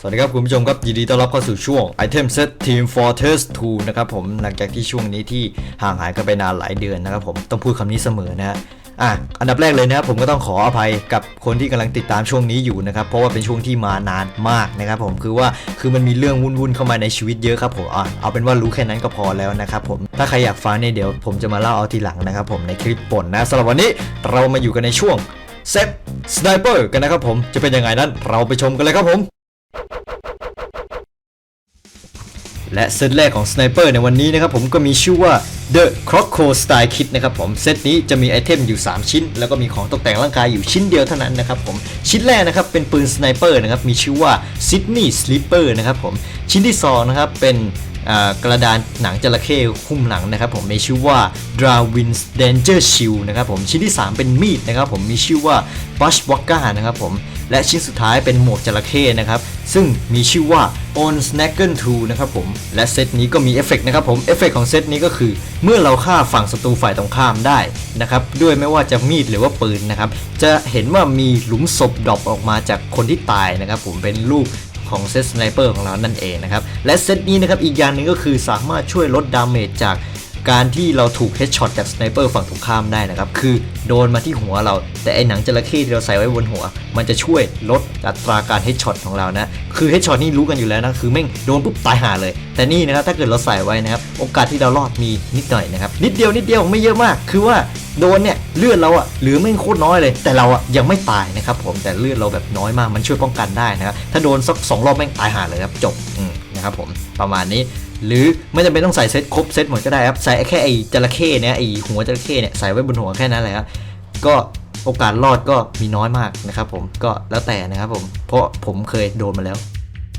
สวัสดีครับคุณผู้ชมครับ ยินดีต้อนรับเข้าสู่ช่วง Item Set Team Fortress 2 นะครับผมหลังจากที่ช่วงนี้ที่ห่างหายกันไปนานหลายเดือนนะครับผมต้องพูดคำนี้เสมอนะฮะอะอันดับแรกเลยนะครับผมก็ต้องขออภัยกับคนที่กำลังติดตามช่วงนี้อยู่นะครับเพราะว่าเป็นช่วงที่มานานมากนะครับผมคือว่าคือมันมีเรื่องวุ่นๆเข้ามาในชีวิตเยอะครับผมอะเอาเป็นว่ารู้แค่นั้นก็พอแล้วนะครับผมถ้าใครอยากฟังเนี่ยเดี๋ยวผมจะมาเล่าเอาทีหลังนะครับผมในคลิปป่นนะสำหรับวันนี้เรามาอยู่กันในช่วงเซตสไนเปอร์กันนะครับผมจะเป็นยังไงนั้นเราไปชมกันเลยครับผม และเซตแรกของสไนเปอร์ในวันนี้นะครับผมก็มีชื่อว่า The Croco Style Kit นะครับผมเซตนี้จะมีไอเทมอยู่ 3 ชิ้น แล้วก็มีของตกแต่งร่างกายอยู่ชิ้นเดียวเท่านั้นนะครับผมชิ้นแรกนะครับเป็นปืนสไนเปอร์นะครับมีชื่อว่า Sydney Sleeper นะครับผมชิ้นที่2นะครับเป็นกระดานหนังจระเข้หุ้มหลังนะครับผมมีชื่อว่า Darwin's Danger Shield นะครับผมชิ้นที่ 3 เป็นมีดนะครับผมมีชื่อว่า Bushwhacker นะครับผมและชิ้นสุดท้ายเป็นหมวกจระเข้นะครับ ซึ่งมีชื่อว่า On Snacken 2นะครับผม และเซตนี้ก็มีเอฟเฟกต์นะครับผม เอฟเฟกต์ของเซตนี้ก็คือ เมื่อเราฆ่าฝั่งศัตรูฝ่ายตรงข้ามได้นะครับ ด้วยไม่ว่าจะมีดหรือว่าปืนนะครับ จะเห็นว่ามีหลุมศพดรอปออกมาจากคนที่ตายนะครับผม เป็นรูปของเซตสไนเปอร์ของเรานั่นเองนะครับ และเซตนี้นะครับอีกอย่างหนึ่งก็คือสามารถช่วยลดดาเมจจาก การที่เราถูกเฮดช็อตจากสไนเปอร์ฝั่งตรงข้ามได้นะครับ คือโดนมาที่หัวเรา แต่ไอหนังจระเข้ที่เราใส่ไว้บนหัว มันจะช่วยลดอัตราการเฮดช็อตของเรานะ คือเฮดช็อตนี่รู้กันอยู่แล้วนะ คือแม่งโดนปุ๊บตายห่าเลย แต่นี่นะครับถ้าเกิดเราใส่ไว้นะครับ โอกาสที่เรารอดมีนิดหน่อยนะครับ นิดเดียวนิดเดียวไม่เยอะมาก คือว่าโดนเนี่ยเลือดเราอะหลือไม่โคตรน้อยเลย แต่เราอะยังไม่ตายนะครับผมแต่เลือดเราแบบน้อยมากมันช่วยป้องกันได้นะครับถ้าโดนสักสองรอบแม่งตายห่าเลยครับจบนะครับผมประมาณนี้ หรือไม่จำเป็นต้องใส่เซตครบเซตหมดก็ได้ครับ ใส่แค่ไอ้จระเข้เนี่ยไอ้หัวจระเข้เนี่ยใส่ไว้บนหัวแค่นั้นแหละครับก็โอกาสรอดก็มีน้อยมากนะครับผมก็แล้วแต่นะครับผมเพราะผมเคยโดนมาแล้ว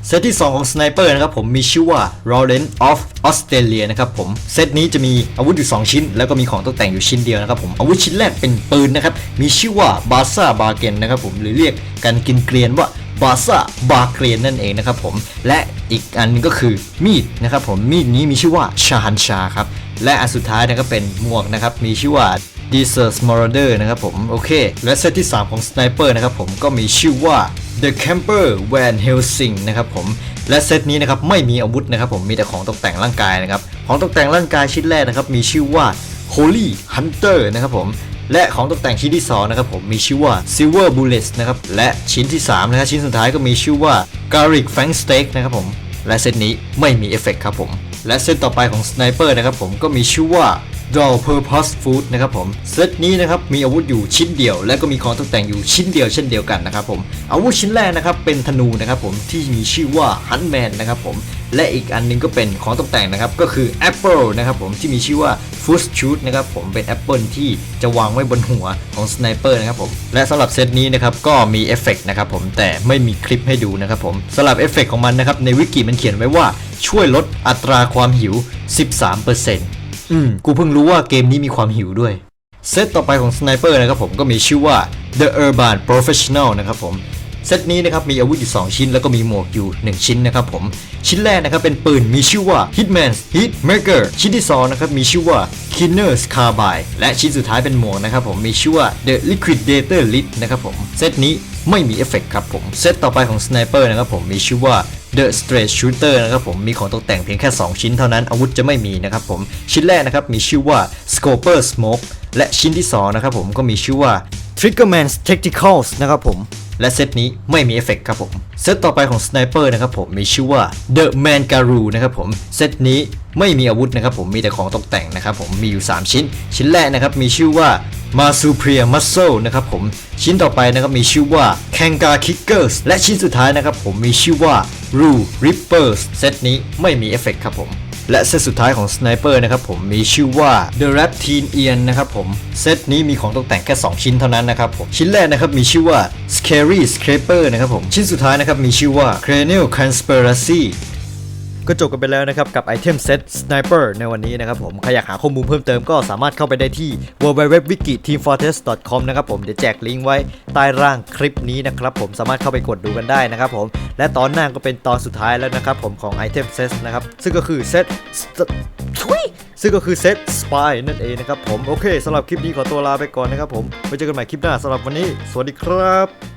เซตที่ 2 ของสไนเปอร์นะครับผมมีชื่อว่า r o l e n of Australia นะครับผมเซตนี้จะมีอาวุธอยู่ 2 ชิ้น แล้วก็มีของตกแต่งอยู่ชิ้นเดียวนะครับผมอาวุธชิ้นแรกเป็นปืนนะครับ มีชื่อว่า b a s a b a r g a i n นะครับผมหรือเรียกกันกินเกรียนว่า b a s a b a r g a i n นั่นเองนะครับผมและอีกอันหนึงก็คือมีดนะครับผมมีดนี้มีชื่อว่า Shahanshah ครับและอันสุดท้ายนะครับเป็นหมวกนะครับมีชื่อว่า d e s e r t Marauder นะครับผมโอเค และเซตที่ 3 ของสไนเปอร์นะครับผมก็มีชื่อว่า The Camper Van Helsing นะครับผมและเซตนี้นะครับไม่มีอาวุธนะครับผมมีแต่ของตกแต่งร่างกายนะครับของตกแต่งร่างกายชิ้นแรกนะครับมีชื่อว่า Holy Hunter นะครับผม และของตกแต่งชิ้นที่2นะครับผมมีชื่อว่า Silver Bullets นะครับและชิ้นที่3นะครับชิ้นสุดท้ายก็มีชื่อว่า Garlic Fang Steak นะครับผมและเซตนี้ไม่มีเอฟเฟกต์ครับผม และเซตต่อไปของสไนเปอร์นะครับผมก็มีชื่อว่า Dual Purpose Food นะครับผมเซตนี้นะครับมีอาวุธอยู่ชิ้นเดียว และก็มีของตกแต่งอยู่ชิ้นเดียวเช่นเดียวกันนะครับผมอาวุธชิ้นแรกนะครับเป็นธนูนะครับผมที่มีชื่อว่า Huntman นะครับผม และอีกอันหนึงก็เป็นของตกแต่งนะครับก็คือ Apple นะครับผมที่มีชื่อว่า Foot Shoot นะครับผมเป็นแอปเปิลที่จะวางไว้บนหัวของสไนเปอร์นะครับผมและสำหรับเซตนี้นะครับก็มีเอฟเฟกต์นะครับผมแต่ไม่มีคลิปให้ดูนะครับผมสำหรับเอฟเฟกต์ของมันนะครับในวิกิมันเขียนไว้ว่าช่วยลดอัตราความหิว 13%อืม กูเพิ่งรู้ว่าเกมนี้มีความหิวด้วย เซตต่อไปของสไนเปอร์นะครับผมก็มีชื่อว่า The Urban Professional นะครับผม เซตนี้นะครับมีอาวุธอยู่ 2 ชิ้น แล้วก็มีหมวกอยู่ 1 ชิ้นนะครับผม ชิ้นแรกนะครับเป็นปืนมีชื่อว่า Hitman's Hitmaker ชิ้นที่2นะครับมีชื่อว่า Killer's Carbine และชิ้นสุดท้ายเป็นหมวกนะครับผมมีชื่อว่า The Liquidator Lid นะครับผมเซตนี้ไม่มีเอฟเฟกต์ครับผม เซตต่อไปของสไนเปอร์นะครับผมมีชื่อว่า The Straight Shooter นะครับผมมีของตกแต่งเพียงแค่ 2 ชิ้นเท่านั้นอาวุธจะไม่มีนะครับผม ชิ้นแรกนะครับมีชื่อว่า Scoper Smoke และชิ้นที่2นะครับผมก็มีชื่อว่า Triggerman's Tacticals นะครับผม และเซตนี้ไม่มีเอฟเฟกต์ครับผมเซตต่อไปของสไนเปอร์นะครับผมมีชื่อว่า The Man g a r o นะครับผมเซตนี้ไม่มีอาวุธนะครับผมมีแต่ของตกแต่งนะครับผมมีอยู่ 3 ชิ้น ชิ้นแรกนะครับมีชื่อว่า m a s u p r i a Muscle นะครับผมชิ้นต่อไปนะครับมีชื่อว่า Kanga Kickers และชิ้นสุดท้ายนะครับผมมีชื่อว่า Ru Rippers เซตนี้ไม่มีเอฟเฟกต์ครับผม และเซตสุดท้ายของสไนเปอร์นะครับผมมีชื่อว่า The Raptine Ian นะครับผมเซตนี้มีของตกแต่งแค่ 2 ชิ้นเท่านั้นนะครับผมชิ้นแรกนะครับมีชื่อว่า Scary Scraper นะครับผมชิ้นสุดท้ายนะครับมีชื่อว่า Cranial Conspiracy ก็จบกันไปแล้วนะครับ กับไอเทมเซต Sniper ในวันนี้นะครับผม ใครอยากหาข้อมูลเพิ่มเติมก็สามารถเข้าไปได้ที่ www.wiki.teamfortress.com นะครับผม เดี๋ยวแจกลิงก์ไว้ใต้ร่างคลิปนี้นะครับผมสามารถเข้าไปกดดูกันได้นะครับผม และตอนหน้าก็เป็นตอนสุดท้ายแล้วนะครับผมของไอเทมเซตนะครับ ซึ่งก็คือเซตซึ่งก็คือเซตสปายนั่นเองนะครับผม โอเคสำหรับคลิปนี้ขอตัวลาไปก่อนนะครับผมไว้เจอกันใหม่คลิปหน้าสำหรับวันนี้ สวัสดีครับ